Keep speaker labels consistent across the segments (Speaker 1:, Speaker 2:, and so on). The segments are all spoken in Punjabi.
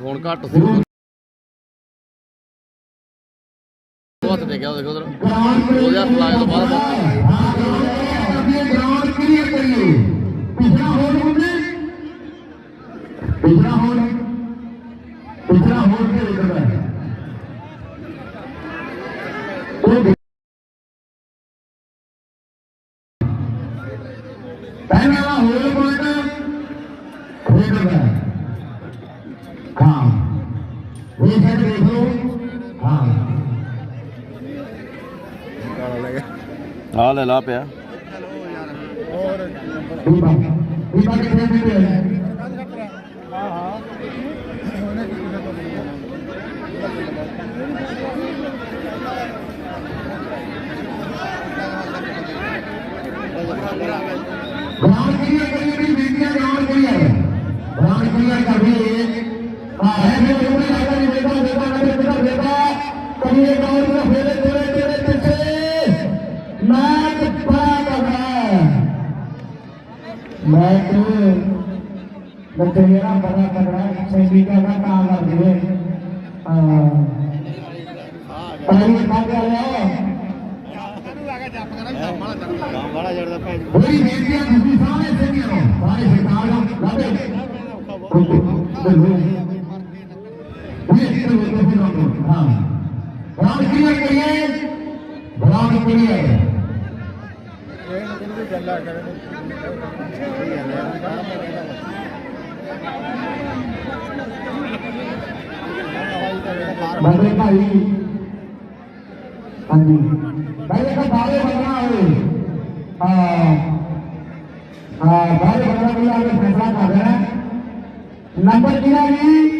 Speaker 1: فون گھر ہاتھ ٹیک دو ہزار ਆ ਲੈ
Speaker 2: ਲਾ ਪਿਆ।
Speaker 1: ਹੋਰ। بڑے بھائی ہاں
Speaker 3: جی بھائی کا بارے بننا ہے بارے بننا کے فیصلہ کر رہے ہیں نمبر کیا جی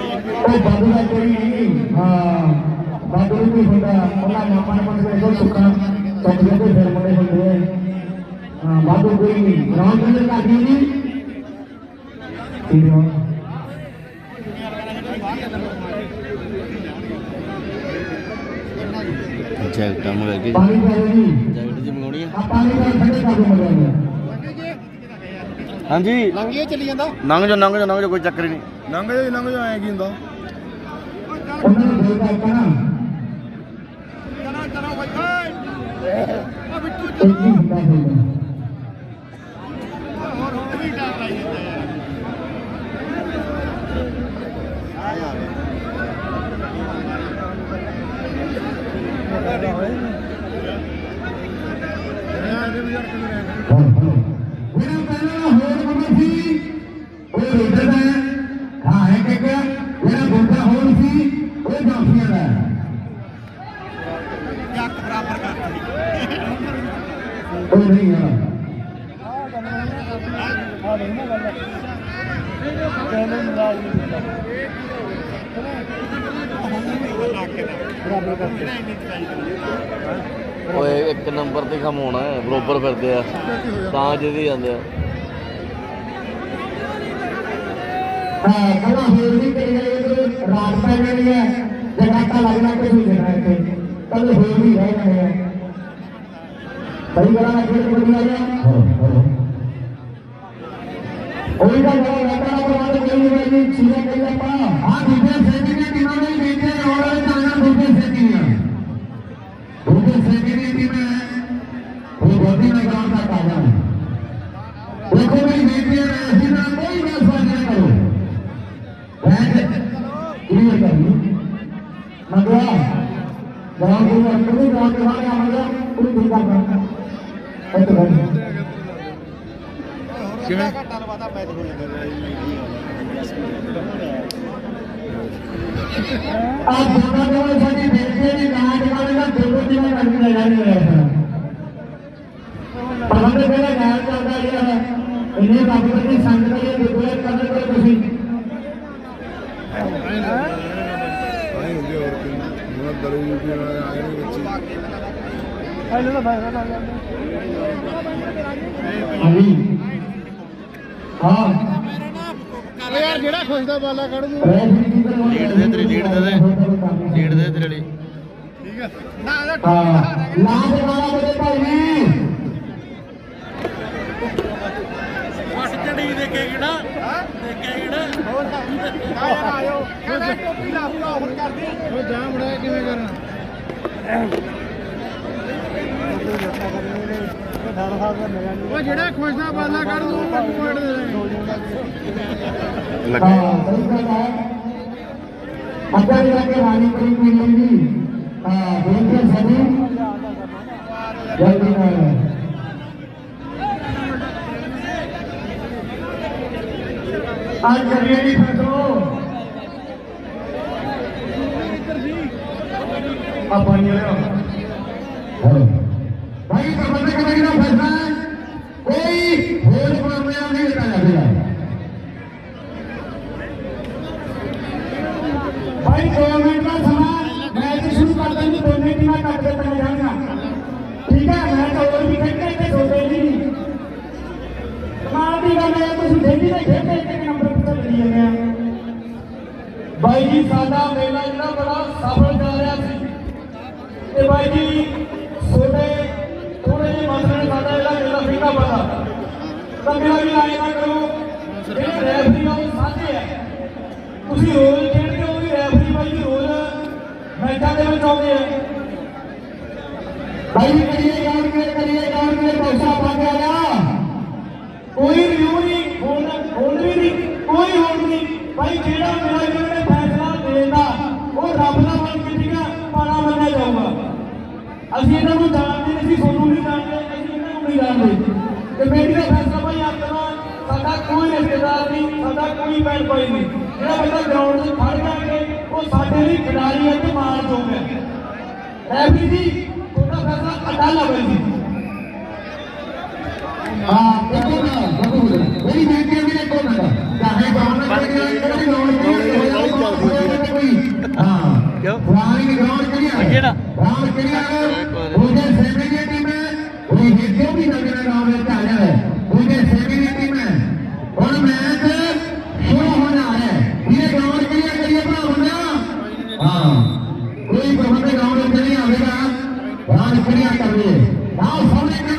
Speaker 3: ਉਹ ਬਾਬੂ ਦਾ ਕੋਈ ਨਹੀਂ ਹਾਂ ਬਾਬੂ ਨੂੰ ਕੋਈ ਹੁੰਦਾ ਉਹਨਾਂ ਨਾਮਾਂ ਨੂੰ ਕੋਈ ਕੋਈ ਸੁੱਕਾ ਚੌਂਕੇ ਦੇ ਫਿਰ ਮੁੰਡੇ ਹੁੰਦੇ ਆ। ਹਾਂ ਬਾਬੂ ਕੋਈ ਨਹੀਂ ਗਰਾਊਂਡ ਪੂਰਾ ਕਰਦੀ ਨਹੀਂ ਠੀਕ ਹੈ
Speaker 2: ਜੈਕਟਾਂ ਮੰਗਾ ਕੇ
Speaker 3: ਜੀ।
Speaker 2: ਜੈਕਟ ਜੀ ਮੰਗਾਉਣੀ ਆ।
Speaker 3: ਆ ਪਾਣੀ ਦਾ ਠੰਡੇ ਕਰ ਦੋ ਮਰਿਆ
Speaker 2: ਹਾਂਜੀ।
Speaker 1: ਲੰਘੀਏ ਚੱਲੀ ਜਾਂਦਾ?
Speaker 2: ਲੰਘ ਜਾ ਲੰਘ ਜਾ ਲੰਘ ਜਾ ਕੋਈ ਚੱਕਰ ਹੀ ਨਹੀਂ।
Speaker 1: ਲੰਘ ਜਾ ਲੰਘ ਜਾ ਐ ਕੀ ਹੁੰਦਾ? ਚਲਾ ਆ ਬਿੱਟੂ
Speaker 3: ਹੀ ਹੁੰਦਾ ਹੁੰਦਾ
Speaker 1: ਹੋਰ ਹੋਰ ਵੀ ਡਰ ਲਾਈ ਜਾਂਦਾ ਯਾਰ ਆ ਯਾਰ ਇਹਦੇ ਵੀ ਯਾਰ ਕਿਵੇਂ ਰਹਿ
Speaker 3: ਉਹਨਾਂ ਪਹਿਲਾਂ ਹੋਰ ਬੰਦਾ ਸੀ ਉਹ ਰੋਡਰ ਦਾ ਹਾਂ ਹੈ ਕਿ ਕਿ ਜਿਹੜਾ ਬੰਦਾ ਹੋਰ ਸੀ ਉਹ ਜਾਫੀਆਂ ਦਾ
Speaker 1: ਜੱਕ ਬਰਾਬਰ ਕਰਤੀ
Speaker 3: ਉਹ ਨਹੀਂ ਹੈ
Speaker 1: ਆ ਨਹੀਂ ਨਾ ਗੱਲ ਕਹਿੰਦੇ ਮਜ਼ਾਕ ਨਹੀਂ ਹੁੰਦਾ ਬਰਾਬਰ ਕਰਤੀ
Speaker 2: ਓਏ, ਇੱਕ ਨੰਬਰ ਤੇ ਕੰਮ ਹੋਣਾ ਹੈ, ਬਰੋਬਰ ਫਿਰਦੇ ਆ। ਤਾਂ ਜਿਹਦੀ ਜਾਂਦੇ ਆ।
Speaker 3: ਹਾਂ ਕਹਿੰਦਾ ਹੋਰ ਵੀ ਕਈ ਗਏ ਇਧਰ ਰਾਤ ਪੈ ਜਾਣੀ ਹੈ। ਜਗਾਟਾ ਲੱਗਣਾ ਕੁਝ ਨਹੀਂ ਦੇਣਾ ਇੱਥੇ ਕੱਲ ਹੋਰ ਵੀ ਰਹਿ ਜਾਣੇ ਹੈ ਸਹੀ ਗੱਲ ਹੈ ਕਿ ਕੋਈ ਆ ਗਿਆ ਉਹੀ ਤਾਂ ਗੱਲ ਹੈ ਤਾਂ ਪ੍ਰਵਾਦ ਕੋਈ ਨਹੀਂ ਹੋਈ ਚੀਜ਼ਾਂ ਕਈ ਆਪਾਂ ਆ ਦੂਜੇ ਗਰਾਊਂਡ ਦੇ ਅੰਦਰ ਵੀ ਗਰਾਊਂਡ ਦੇ ਬਾਹਰ ਆਵਾਂਗਾ ਪੂਰੀ ਠੀਕ ਕਰਨਾ ਇੱਥੇ ਬੈਠ
Speaker 1: ਕਿਵੇਂ? ਘੱਟਾ ਲਵਾਦਾ ਮੈਚ ਹੋ ਜਾਂਦਾ
Speaker 3: ਆ। ਦੋਨਾਂ ਦੇ ਸਾਡੀ ਬੇਨਤੀ ਦੀ ਗਾਂਡ ਵਾਲੇ ਦਾ ਦੋ ਦੋ ਦਿਨਾਂ ਤੱਕ ਲੈ ਜਾਣੇ ਹੋਇਆ ਪ੍ਰਬੰਧ ਪਹਿਲਾਂ ਗਾਂਡ ਚੱਲਦਾ ਰਿਹਾ ਹੈ। ਇਹਨੇ ਰੱਬ ਦੀ ਸੰਗਤ ਦੇ ਦੁਆਲੇ ਕਰਨ ਕੋਲ ਤੁਸੀਂ
Speaker 1: ਆਏ ਹੁੰਦੇ ਹੋਰ ਕੀ ਮੇਰਾ ਦਰੂ ਵੀ ਆਏ ਨੇ ਵਿੱਚ ਆਲੇ ਦਾ ਫਾਇਦਾ ਨਾ
Speaker 3: ਹਾਂਜੀ ਹਾਂ
Speaker 1: ਓ ਯਾਰ ਜਿਹੜਾ ਖੁਸ਼ਦਾ ਬਾਲਾ ਕੱਢ ਦੂ
Speaker 2: ਲੀਡ ਦੇ ਤੇਰੀ ਲੀਡ ਦੇ ਦੇ ਲੀਡ ਦੇ ਤੇਰੇ ਲਈ
Speaker 1: ਠੀਕ ਹੈ ਨਾ ਨਾ
Speaker 3: ਹਾਂ ਲਾ ਦੇ ਵਾਲਾ ਮੇਰੇ ਭਾਈ
Speaker 2: ਦੇਖੇ ਕਿਹੜਾ ਦੇਖੇ ਕਿਹੜਾ
Speaker 1: ਹੋਰ ਆ ਯਾਰ ਆਇਓ ਕਹਿੰਦਾ ਟੋਪੀ ਲਾ ਪੂਰਾ ਆਫਰ ਕਰ ਦੇ ਉਹ ਜਾ ਬੜਾ ਕਿਵੇਂ ਕਰਨਾ ਉਹ ਜਿਹੜਾ ਖੁਸ਼ਦਾ ਬਾਲਾ ਕੱਢ ਦੂ। ਉਹ ਪੁਆਇੰਟ ਦੇ ਦੇ
Speaker 2: ਲੱਗੇ
Speaker 3: ਹਾਂ ਸਹੀ ਗੱਲ ਹੈ ਅੱਗਾ ਜਾ ਕੇ ਰਾਣੀ ਪਰੀ ਮਿਲੇਗੀ ਹਾਂ ਬੇਨਤੀ ਸਭੀ ਜਲਦੀ ਨਾਲ ਅੱਜ ਕਰੀਏ ਨਹੀਂ ਫਸੋ ਆਪਾਂ ਨਹੀਂ ਆਇਆ ਹੈਲੋ ਸਾਡਾ ਮੇਲਾ ਜਿਹੜਾ ਬੜਾ ਸਫਲ ਜਾ ਰਿਹਾ ਸੀ। ਤੇ ਬਾਈ ਜੀ ਛੋਟੇ ਥੋੜੇ ਜਿਹੇ ਮਸਲੇ ਸਾਡਾ ਜਿਹੜਾ ਮੇਲਾ ਫਿੱਕਾ ਪਤਾ ਤਾਂ ਮੇਰਾ ਵੀ ਆਏ ਨਾ ਕਰੋ। ਜਿਹੜੇ ਰੈਫਰੀ ਆ ਉਹ ਸਾਂਝੇ ਆ। ਤੁਸੀਂ ਰੋਜ਼ ਖੇਡਦੇ ਹੋ ਵੀ ਰੈਫਰੀ ਬਾਈ ਜੀ ਰੋਜ਼ ਮੈਚਾਂ ਦੇ ਵਿੱਚ ਆਉਂਦੇ ਆ ਭਾਈ ਕਰੀਏ ਗਾਉਂ ਕੇ ਕਰੀਏ ਗਾਉਂ ਕੇ ਪੈਸਾ ਪਾ ਕੇ ਕੋਈ ਰਿਵਿਊ ਨਹੀਂ ਹੁਣ ਹੁਣ ਵੀ ਨਹੀਂ, ਕੋਈ ਹੁਣ ਨਹੀਂ। ਭਾਈ ਜਿਹੜਾ ਮੇਰਾ ਇਹਨਾਂ ਅਸੀਂ ਇਹਨਾਂ ਨੂੰ ਜਾਣਦੇ ਨਹੀਂ ਅਸੀਂ ਤੁਹਾਨੂੰ ਨਹੀਂ ਜਾਣਦੇ ਅਸੀਂ ਇਹਨਾਂ ਨੂੰ ਨਹੀਂ ਜਾਣਦੇ ਤੇ ਮੇਰੀ ਦਾ ਫੈਸਲਾ ਭਾਈ ਆਪਣਾ ਸਾਡਾ ਕੋਈ ਰਿਸ਼ਤੇਦਾਰ ਨਹੀਂ
Speaker 4: ਕੋਈ ਬੈਲ ਕੋਈ ਨਹੀਂ ਜਿਹੜਾ ਬੰਦਾ ਗਰਾਊਂਡ 'ਚ ਖੜ ਗਿਆ ਕਿ ਉਹ ਸਾਡੇ ਲਈ ਖਿਡਾਰੀ ਹੈ ਤੇ ਮਾਰ ਹੋ ਗਿਆ ਰੈਫਰੀ ਜੀ ਤੁਹਾਡਾ ਫੈਸਲਾ ਅਟਲ ਹੋਵੇ ਜੀ
Speaker 1: ਹਾਂ ਦੇਖੋ ਨਾ ਦੇਖੋ ਮੇਰੀ ਬੇਟੀ ਹੈ ਮੇਰੇ ਕੋਲ ਨਾ ਚਾਹੇ ਗਰਾਊਂਡ ਵਿੱਚ ਕਿਹੜੀ ਗਰਾਊਂਡ ਵਿੱਚ ਕੋਈ ਹਾਂ کوئی گراؤنڈ نہیں آئے گا؟ گراؤنڈ کلیئر کر لیے
Speaker 2: آؤ سامنے کر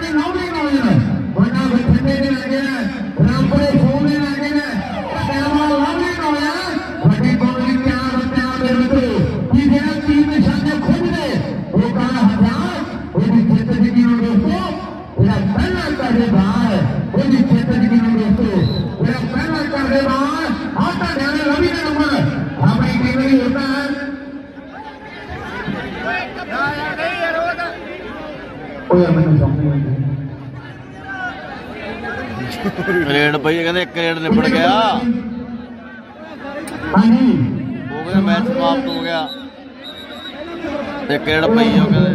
Speaker 2: ਇੱਕ ਰੇਡ ਪਈ ਉਹ ਕਹਿੰਦੇ?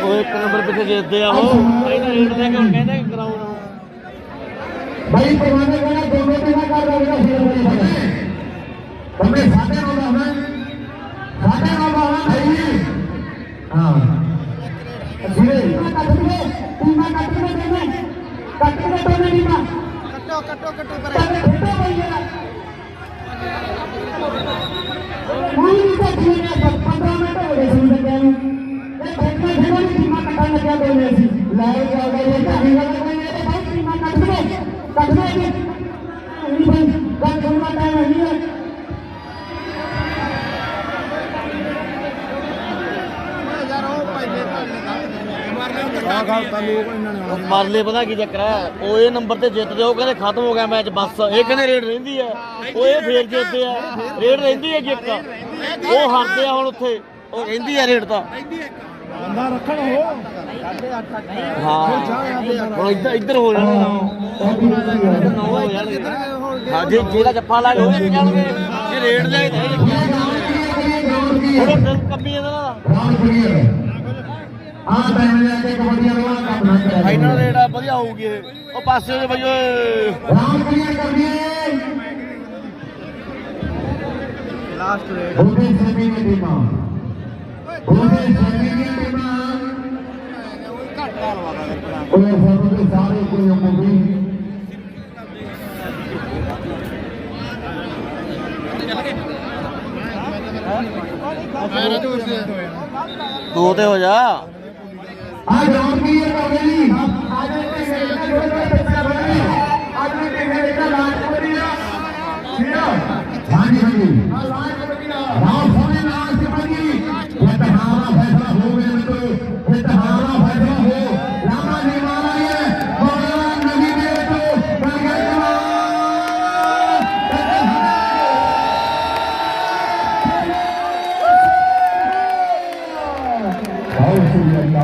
Speaker 2: ਉਹ ਇੱਕ ਨੰਬਰ ਪਿੱਛੇ ਜਿੱਤਦੇ ਆ ਉਹ। ਇਹਨਾਂ ਰੇਡ ਦੇ ਕੇ ਹੁਣ ਕਹਿੰਦੇ ਕਿ ਗਰਾਊਂਡ
Speaker 1: ਭਾਈ ਪਰਵਾਨੇ ਕਹਿੰਦਾ ਦੋਨੋਂ ਤੇ ਨਾ ਕਰ ਦੇਗਾ ਫਿਰ ਬਣੇ ਬੰਦੇ ਸਾਡੇ ਨਾਲ ਦਾ ਹੈ ਸਾਡੇ ਨਾਲ ਦਾ ਹੈ ਭਾਈ ਹਾਂ। ਅਸੀਰੇ ਕੱਟ ਦੇ ਤੂੰ ਕੱਟ ਦੇ ਦੇਨੇ ਕੱਟ ਦੇ ਤੋਂ ਨਹੀਂ ਨਾ ਕੱਟੋ ਕੱਟੋ ਕੱਟੋ ਪਰ। ਕੱਟੋ ਭਾਈ ਮੂੰਹ
Speaker 2: ਮਰਲੇ ਪਤਾ ਕੀ ਚੱਕਰ ਹੈ? ਉਹ ਇਹ ਨੰਬਰ ਤੇ ਜਿੱਤਦੇ ਉਹ ਕਹਿੰਦੇ ਖਤਮ ਹੋ ਗਿਆ ਮੈਚ ਬਸ। ਇਹ ਕਹਿੰਦੇ ਰੇਡ ਰਹਿੰਦੀ ਹੈ। ਉਹ ਇਹ ਫੇਰ ਜਿੱਤਦੇ ਆ। ਰੇਡ ਰਹਿੰਦੀ ਹੈ ਜਿੱਤ ਉਹ ਹਾਰਦੇ ਆ ਹੁਣ ਉੱਥੇ। ਉਹ ਰਹਿੰਦੀ ਹੈ ਰੇਡ ਤਾਂ।
Speaker 3: ਬੰਦਾ ਰੱਖਣ ਹੋ
Speaker 2: ਹਾਂ। ਹੁਣ ਇੱਧਰ ਇੱਧਰ ਹੋ ਜਾਣਾ। ਹੋ ਜੇ ਜਿਹੜਾ ਜੱਫਾ ਲਾ ਉਹ ਵੀ ਜਾਣਗੇ ਇਹ ਰੇਡ ਦਾ ਹੀ ਥੋੜਾ
Speaker 1: ਰਾਮ ਕਲੀਅਰ ਆ ਟਾਈਮ ਲੈ ਕੇ ਕਬੱਡੀਆਂ ਦਾ ਕੰਮ ਨਾ। ਕਰਿਆ
Speaker 2: ਫਾਈਨਲ ਰੇਡ ਆ ਵਧੀਆ ਹੋਊਗੀ ਇਹ। ਉਹ ਪਾਸੇ ਹੋ ਬਈ ਓਏ।
Speaker 1: ਰਾਮ ਕਲੀਅਰ ਕਰ ਦਿਏ
Speaker 4: ਲਾਸਟ ਰੇਡ
Speaker 1: ਉਹਦੇ ਸੈਮੀ ਦੀ ਟੀਮਾਂ। ਉਹਦੇ ਸੈਮੀ ਦੀ ਟੀਮਾਂ। کوئی فوٹو کے سارے کوئی مبین دو تے ہو جا۔ آج اور بھی یہ پرویلی آج میں نے ایک بڑا پیسہ بنائی ਬਹੁਤ ਸ਼ੁਕਰੀਆ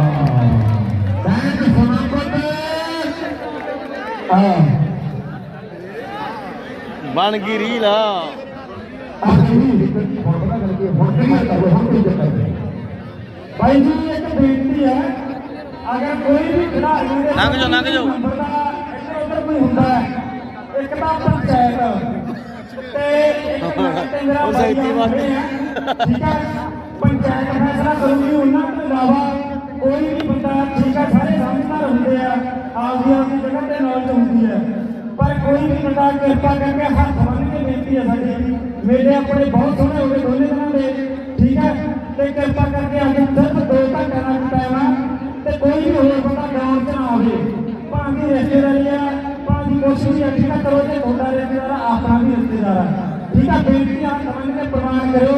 Speaker 1: ਥੈਂਕ ਸਮਾਪਤ ਆ
Speaker 2: ਬਣ ਗਈ ਰੀਲ ਆ
Speaker 4: ਭਾਈ ਜੀ ਇੱਕ ਬੇਨਤੀ ਹੈ ਅਗਰ ਕੋਈ ਵੀ ਖਿਡਾਰੀ ਦੇ
Speaker 2: ਲੰਘ ਜਾਓ, ਲੰਘ ਜਾਓ।
Speaker 4: ਇੱਧਰ ਉੱਧਰ ਕੋਈ ਹੁੰਦਾ ਹੈ ਇੱਕ ਤਾਂ ਪੰਚਾਇਤ ਤੇ ਇੱਕ ਟਿੰਗਰਾ
Speaker 2: ਉਹ ਸਹਿਤੀ ਵਾਸਤੇ।
Speaker 4: ਠੀਕ ਹੈ ਪੰਚਾਇਤ ਫੈਸਲਾ ਕਰੂਗੀ ਉਹਨਾਂ ਤੋਂ ਇਲਾਵਾ ਕੋਈ ਵੀ ਬੰਦਾ ਠੀਕ ਹੈ ਸਾਰੇ ਸਮਝਦਾਰ ਹੁੰਦੇ ਆ ਆਪਦੀ ਆਪਦੀ ਜਗ੍ਹਾ ਤੇ ਨੌਲੇਜ ਹੁੰਦੀ ਹੈ ਪਰ ਕੋਈ ਵੀ ਬੰਦਾ ਕਿਰਪਾ ਕਰਕੇ ਹੱਥ ਬੰਨ੍ਹ ਕੇ ਬੇਨਤੀ ਹੈ ਸਾਡੀ ਮੇਲੇ ਆਪਣੇ ਬਹੁਤ ਸੋਹਣੇ ਹੋ ਗਏ ਦੋਨੇ ਦਿਨਾਂ ਦੇ ਠੀਕ ਹੈ ਤੇ ਕਿਰਪਾ ਕਰਕੇ ਅੱਜ ਸਿਰਫ 2 ਘੰਟੇ ਦਾ ਟਾਈਮ ਹੈ ਤੇ ਕੋਈ ਵੀ ਹੋਰ ਬੰਦਾ ਗਰਾਊਂਡ 'ਚ ਨਾ ਆਵੇ ਭਾਵੇਂ ਰਿਸ਼ਤੇਦਾਰੀ ਆ ਭਾਵੇਂ ਕੋਸ਼ਿਸ਼ ਵੀ ਅੱਛੀ ਨਾ ਕਰੋ ਤੇ ਤੁਹਾਡਾ ਰਿਸ਼ਤੇਦਾਰ ਆ, ਆਪਣਾ ਵੀ ਰਿਸ਼ਤੇਦਾਰ ਆ ਠੀਕ ਹੈ ਬੇਨਤੀ ਆ ਸਮਝ ਕੇ ਪ੍ਰਮਾਣ ਕਰਿਓ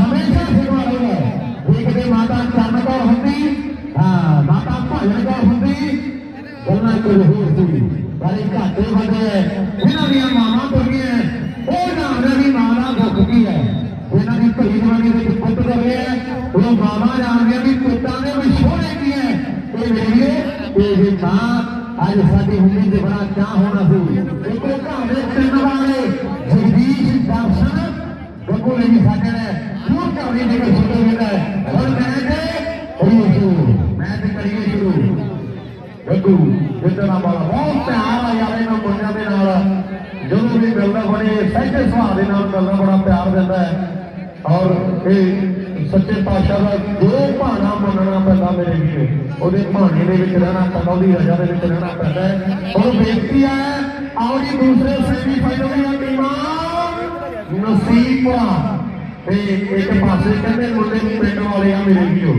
Speaker 5: ਗੱਗੂ ਜਿੱਦਣਾ ਵਾਲਾ ਬਹੁਤ ਪਿਆਰ ਆ ਯਾਰ ਇਹਨਾਂ ਮੁੰਡਿਆਂ ਦੇ ਨਾਲ। ਜਦੋਂ ਵੀ ਮਿਲਦਾ ਬੜੇ ਸਹਿਜੇ ਸੁਭਾਅ ਦੇ ਨਾਲ ਮਿਲਦਾ ਬੜਾ ਪਿਆਰ ਦਿੰਦਾ ਹੈ। ਔਰ ਇਹ ਸੱਚੇ ਪਾਤਸ਼ਾਹ ਦਾ ਜੋ ਭਾਣਾ ਮੰਨਣਾ ਪੈਂਦਾ ਮੇਰੇ ਵੀਰ। ਉਹਦੇ ਭਾਣੇ ਦੇ ਵਿੱਚ ਰਹਿਣਾ ਪੈਂਦਾ, ਉਹਦੀ ਰਜਾ ਦੇ ਵਿੱਚ ਰਹਿਣਾ ਪੈਂਦਾ ਹੈ। ਹੁਣ ਬੇਨਤੀ ਹੈ, ਆਓ ਜੀ ਦੂਸਰੇ ਸੈਮੀ ਦੀਆਂ ਟੀਮਾਂ। ਨਸੀਬਾ ਤੇ ਇੱਕ ਪਾਸੇ ਕਹਿੰਦੇ ਮੁੰਡੇ ਨੂੰ ਪਿੰਡ ਵਾਲੇ ਆ ਮੇਰੇ ਵੀਰੋ।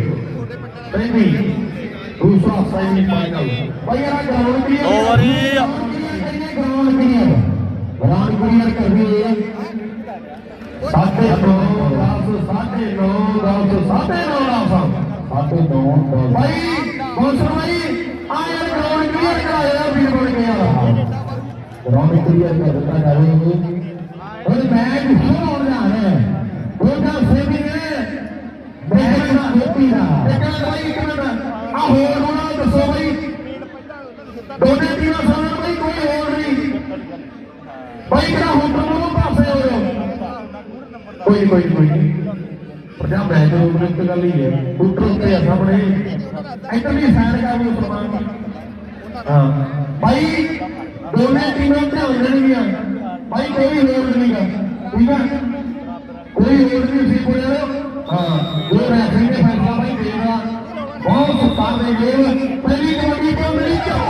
Speaker 5: ਪਹਿਲੀ
Speaker 6: دوسرا سیمی
Speaker 5: فائنل اووری گراؤنڈ کلیئر گراؤنڈ کلیئر کر دیے ساتے نو ساتے نو ساتے نو ساتے نو بھائی موسم بھائی آئے گراؤنڈ کلیئر کرایا بھی بڑھ گیا گراؤنڈ کلیئر کر دیتا جائے گی اور میچ شروع ਮੈਚ ਦਾ ਇੱਕ ਮਿੰਟ ਇੱਕ ਮਿੰਟ ਆ ਹੋਰ ਹੋਣਾ ਦੱਸੋ ਭਾਈ ਦੋਨੇ ਟੀਮਾਂ ਸਾਹਮਣੇ ਭਾਈ ਕੋਈ ਹੋਰ ਨਹੀਂ ਭਾਈ ਕਿਹੜਾ ਹੁਣ ਤੋਂ ਪਾਸੇ ਹੋ ਕੋਈ ਕੋਈ ਕੋਈ ਪ੍ਰਜਾ ਮੈਂ ਉਹ ਇੱਕ ਗੱਲ ਹੀ ਹੈ ਉੱਤਰ ਉੱਤੇ ਆ ਸਾਹਮਣੇ ਇੱਧਰ ਵੀ ਸਾਈਡ ਕਰ ਲਓ ਸਮਾਨ ਹਾਂ ਭਾਈ ਦੋਨੇ ਟੀਮਾਂ ਧਿਆਨ ਦੇਣਗੀਆਂ ਭਾਈ ਕੋਈ ਹੋਰ ਨਹੀਂਗਾ ਠੀਕ ਹੈ ਕੋਈ ਹੋਰ ਨਹੀਂ ਸੀ ਕੋਲੇ دور ہے سنگے پر سبائی دیگا بہت سکتا دیگے پہلی کبھی کبھی کبھی کبھی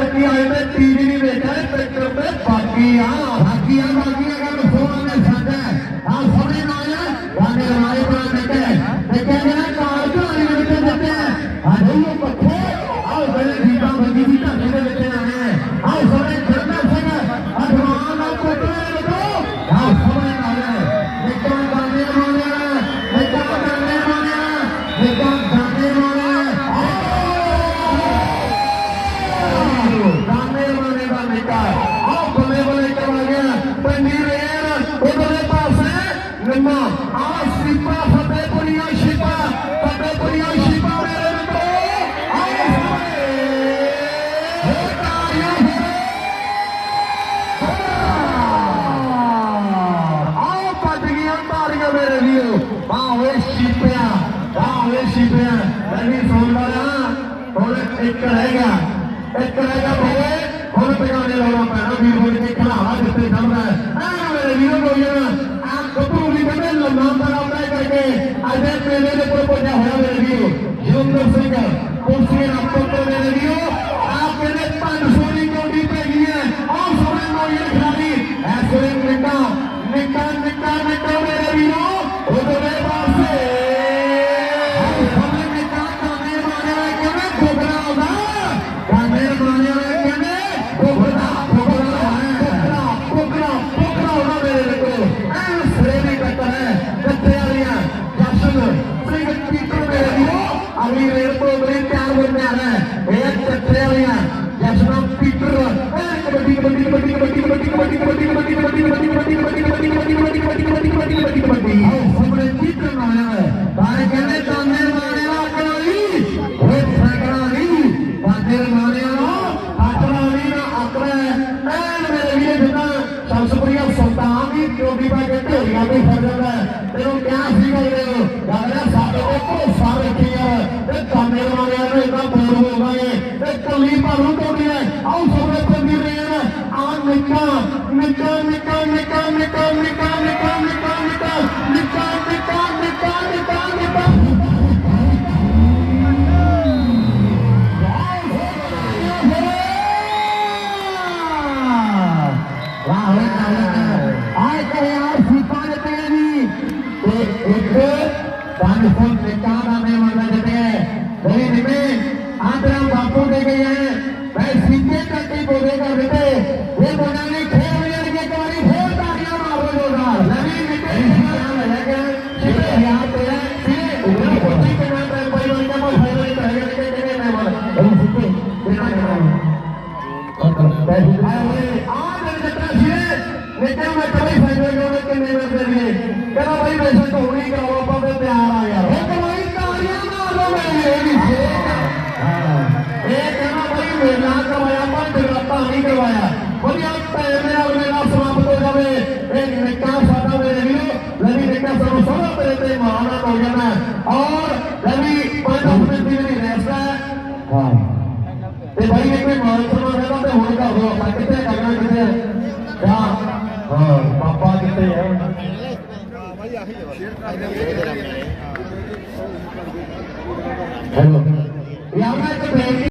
Speaker 5: لڑکی آئی میں ٹی وی بھی بیٹھا ہے پیٹرول میں، باقی ہاں باقی ہاں باقی Es que es Thank you. Amen.